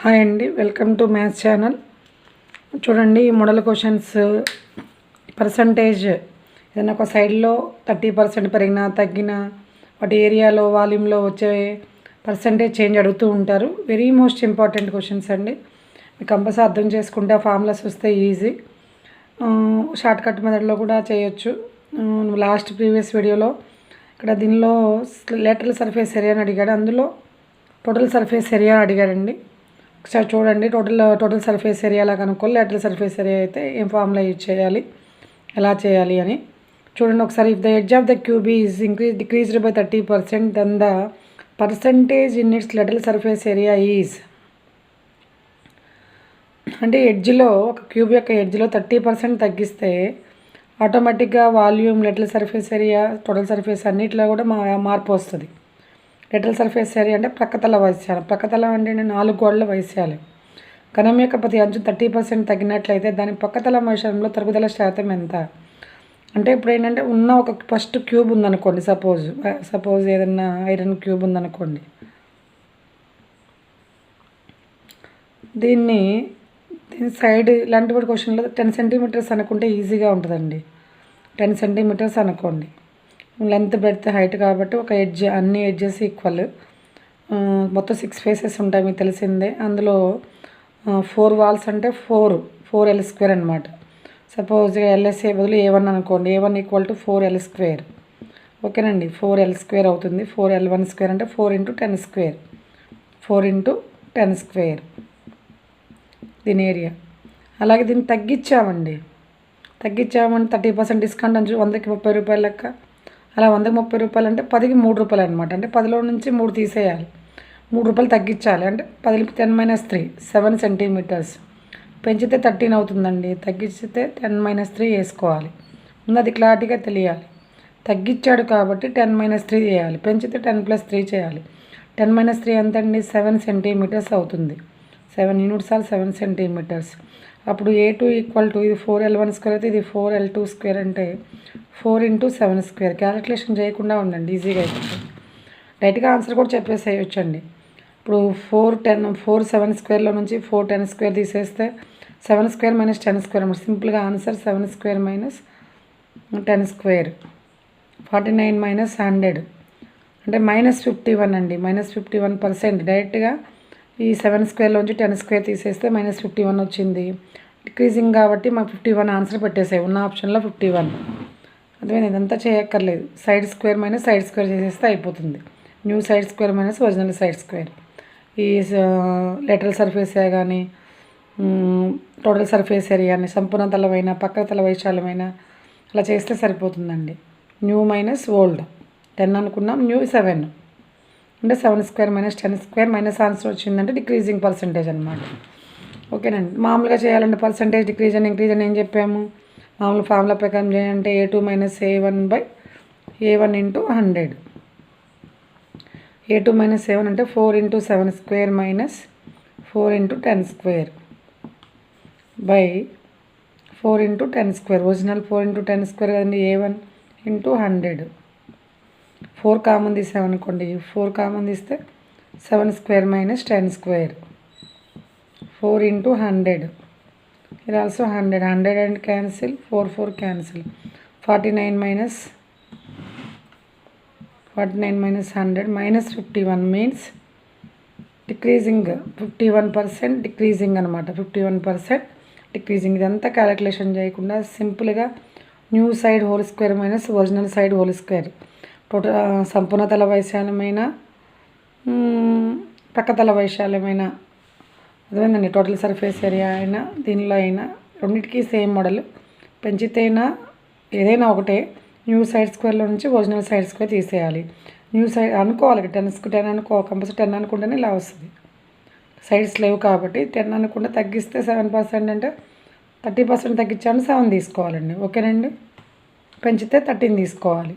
Hi అండి welcome to maths channel. చూడండి ఈ మోడల్ క్వశ్చన్స్ పర్సంటేజ్ ఏదైనా ఒక సైడ్లో థర్టీ పర్సెంట్ పెరిగినా తగ్గినా వాటి ఏరియాలో వాల్యూమ్లో వచ్చే పర్సంటేజ్ చేంజ్ అడుగుతూ ఉంటారు. వెరీ మోస్ట్ ఇంపార్టెంట్ క్వశ్చన్స్ అండి. మీకు కంపల్సరీ అర్థం చేసుకుంటే ఆ ఫార్ములాస్ వస్తే ఈజీ షార్ట్ కట్ మెథడ్లో కూడా చేయొచ్చు. లాస్ట్ ప్రీవియస్ వీడియోలో ఇక్కడ దీనిలో లేటరల్ సర్ఫేస్ ఏరియా అని అడిగాడు. అందులో టోటల్ సర్ఫేస్ ఏరియా అడిగారండి ఒకసారి చూడండి. టోటల్ టోటల్ సర్ఫేస్ ఏరియాలా కనుక్కోవాలి. లేటరల్ సర్ఫేస్ ఏరియా అయితే ఏం ఫార్ములా యూజ్ చేయాలి? ఎలా చేయాలి అని. చూడండి ఒకసారి if the edge of the cube is increase decreased by thirty percent then the percentage in its lateral surface area is అంటే ఎడ్జ్లో ఒక క్యూబ్ యొక్క ఎడ్జ్లో థర్టీ పర్సెంట్ తగ్గిస్తే ఆటోమేటిక్గా volume lateral surface area total surface అన్నిటిలో కూడా మా మార్పు వస్తుంది. లిటిల్ సర్ఫేస్ ఏరియా అంటే ప్రక్కతల వైశాలం ప్రక్కతల అంటే నాలుగు గోడల వైశాలం ఘనం యొక్క ప్రతి అంచు థర్టీ పర్సెంట్ తగ్గినట్లయితే దాని పక్కతల వైశాలంలో తరుగుదల శాతం ఎంత? అంటే ఇప్పుడు ఏంటంటే ఉన్న ఒక ఫస్ట్ క్యూబ్ ఉందనుకోండి సపోజ్ సపోజ్ ఏదన్నా ఐరన్ క్యూబ్ ఉందనుకోండి. దీన్ని దీని సైడ్ ఇలాంటి కూడా క్వశ్చన్లో టెన్ సెంటీమీటర్స్ అనుకుంటే ఈజీగా ఉంటుందండి. టెన్ సెంటీమీటర్స్ అనుకోండి. లెంత్ బ్రెడ్త్ హైట్ కాబట్టి ఒక ఎడ్జ్ అన్ని ఎడ్జెస్ ఈక్వల్. మొత్తం సిక్స్ ఫేసెస్ ఉంటాయి మీకు తెలిసిందే. అందులో ఫోర్ వాల్స్ అంటే ఫోర్ ఫోర్ ఎల్ స్క్వేర్ అనమాట సపోజ్ ఎల్ఎస్ఏ బదులు ఏ వన్ అనుకోండి. A one equal to four L square. ఓకేనండి. ఫోర్ ఎల్ స్క్వేర్ అవుతుంది. ఫోర్ ఎల్ వన్ స్క్వేర్ అంటే four into ten square. Four into ten square. దీని area. అలాగే దీన్ని తగ్గించామండి. తగ్గించామంటే థర్టీ పర్సెంట్ డిస్కౌంట్ అని వందకి ముప్పై రూపాయల లెక్క. అలా వందకి ముప్పై రూపాయలు అంటే పదికి మూడు రూపాయలు అనమాట అంటే పదిలో నుంచి మూడు తీసేయాలి. మూడు రూపాయలు తగ్గించాలి. అంటే పది ten minus three seven centimetres. పెంచితే థర్టీన్ అవుతుందండి. తగ్గిస్తే టెన్ మైనస్ త్రీ వేసుకోవాలి. ముందు అది క్లారిటీగా తెలియాలి. తగ్గించాడు కాబట్టి టెన్ మైనస్ త్రీ చేయాలి. పెంచితే టెన్ ప్లస్ త్రీ చేయాలి. టెన్ మైనస్ త్రీ ఎంత అండి సెవెన్ సెంటీమీటర్స్ అవుతుంది. Seven units or seven centimetres. అప్పుడు ఏ టూ ఈక్వల్ టు ఇది ఫోర్ ఎల్ వన్ స్క్వేర్ అయితే ఇది ఫోర్ ఎల్ టూ స్క్వేర్ అంటే four into seven square calculation చేయకుండా ఉండండి ఈజీగా అయిపోతుంది. డైరెక్ట్గా ఆన్సర్ కూడా చెప్పేసేయచ్చండి. ఇప్పుడు ఫోర్ టెన్ ఫోర్ సెవెన్ స్క్వేర్లో నుంచి ఫోర్ టెన్ స్క్వేర్ తీసేస్తే seven square minus ten square అనమాట సింపుల్గా answer seven square minus ten square forty nine minus hundred అంటే మైనస్ ఫిఫ్టీ వన్ అండి. మైనస్ ఫిఫ్టీ వన్ పర్సెంట్ డైరెక్ట్గా ఈ సెవెన్ స్క్వేర్లోంచి టెన్ స్క్వేర్ తీసేస్తే మైనస్ ఫిఫ్టీ వన్ వచ్చింది. డిక్రీజింగ్ కాబట్టి మాకు ఫిఫ్టీ వన్ ఆన్సర్ పెట్టేసాయి. ఉన్న ఆప్షన్లో ఫిఫ్టీ వన్. అర్థమైంది? ఇదంతా చేయక్కర్లేదు. Side square minus side square చేసేస్తే అయిపోతుంది. New side square minus original side square. ఈ లెటరల్ సర్ఫేస్ కానీ టోటల్ సర్ఫేస్ ఏరియా అని సంపూర్ణ తలమైన పక్క తల వైశాల్యమైన అలా చేస్తే సరిపోతుందండి. New minus old. టెన్ అనుకున్నాం. New seven. అంటే seven square minus ten square minus answer వచ్చిందంటే డిక్రీజింగ్ పర్సంటేజ్ అనమాట ఓకేనండి. మామూలుగా చేయాలంటే పర్సంటేజ్ డిక్రీజ్ అని ఇంక్రీజ్ అని ఏం చెప్పాము? మామూలు ఫార్ములా ప్రకారం చేయాలంటే A two minus A one by A one into hundred A two minus seven అంటే four into seven square minus four into ten square by four into ten square original four into ten square కదండి A one into hundred four common తీసామనుకోండి four common తీస్తే seven square minus ten square. Four into hundred. ఇది also hundred. Hundred and cancel. Four four cancel. Forty nine minus forty nine minus hundred minus fifty one means decreasing fifty one percent decreasing అనమాట fifty one percent decreasing. ఇదంతా calculation చేయకుండా సింపుల్గా new side whole square minus original side whole square. Total సంపూర్ణతల వైశాల్యమైన పక్కతల వైశాల్యమైన అర్థమైందండి? Total surface area అయినా దీనిలో అయినా రెండింటికి సేమ్ మోడల్. పెంచితేనా ఏదైనా ఒకటే న్యూ సైడ్ స్క్వేర్లో నుంచి ఒరిజినల్ సైడ్ స్క్వేర్ తీసేయాలి. న్యూ సైడ్ అనుకోవాలి టెన్ టెన్ అనుకో కంపల్సరీ టెన్ అనుకుంటేనే ఇలా వస్తుంది. సైడ్స్ లేవు కాబట్టి టెన్ అనుకుంటే తగ్గిస్తే సెవెన్ పర్సెంట్ అంటే థర్టీ పర్సెంట్ తగ్గించాను సెవెన్ తీసుకోవాలండి. ఓకేనండి? పెంచితే థర్టీన్ తీసుకోవాలి.